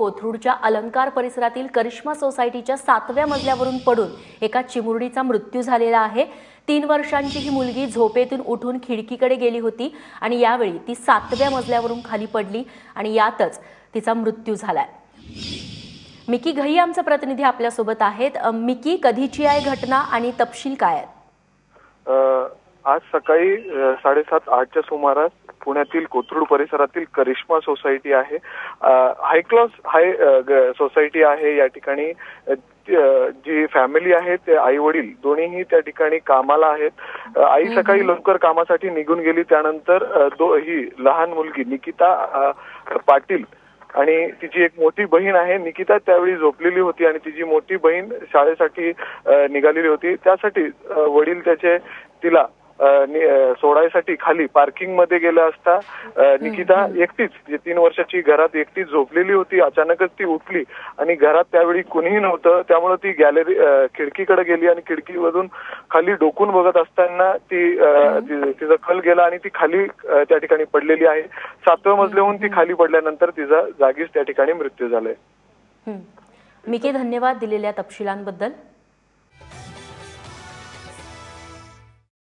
कोथरूडच्या अलंकार परिसरातील करिश्मा सोसायटीच्या सातव्या मजल्यावरून पडून एका चिमुरडीचा मृत्यू झालेला आहे. तीन वर्षांची ही मुलगी झोपेतून उठून खिडकीकडे गेली होती आणि यावेळी ती सातव्या मजल्यावरून खाली पडली आणि यातच तिचा मृत्यू झालाय. मिकी घई आमचा प्रतिनिधी आपल्यासोबत आहेत. मिकी कधीची आहे घटना आणि तपशील काय आहेत? आज सकाळी साडेसात आठच्या सुमारास पुण्यातील कोथरूड परिसरातील करिश्मा सोसायटी आहे. हाय क्लास हाय सोसायटी आहे या ठिकाणी. जी फॅमिली आहे ते आई वडील दोन्हीही त्या ठिकाणी कामाला आहेत. आई सकाळी लवकर कामासाठी निघून गेली. त्यानंतर दो ही लहान मुलगी निकिता पाटील आणि तिची एक मोठी बहीण आहे. निकिता त्यावेळी झोपलेली होती आणि तिची मोठी बहीण शाळेसाठी निघालेली होती. त्यासाठी वडील त्याचे तिला सोडायसाठी खाली पार्किंगमध्ये गेला असता निकिता एकटीच तीन वर्षाची घरात एकटीच झोपलेली होती अचानकच ती उठली आणि घरात त्यावेळी कुणीही नव्हतं त्यामुळे ती गॅलरी खिडकीकडे गेली आणि खिडकीमधून खाली डोकून बघत असताना ती तिचा कल गेला आणि ती खाली त्या ठिकाणी पडलेली आहे. सातव्या मजल्याहून ती खाली पडल्यानंतर तिचा जागीच त्या ठिकाणी मृत्यू झालाय. मिकी धन्यवाद दिलेल्या तपशिलांबद्दल.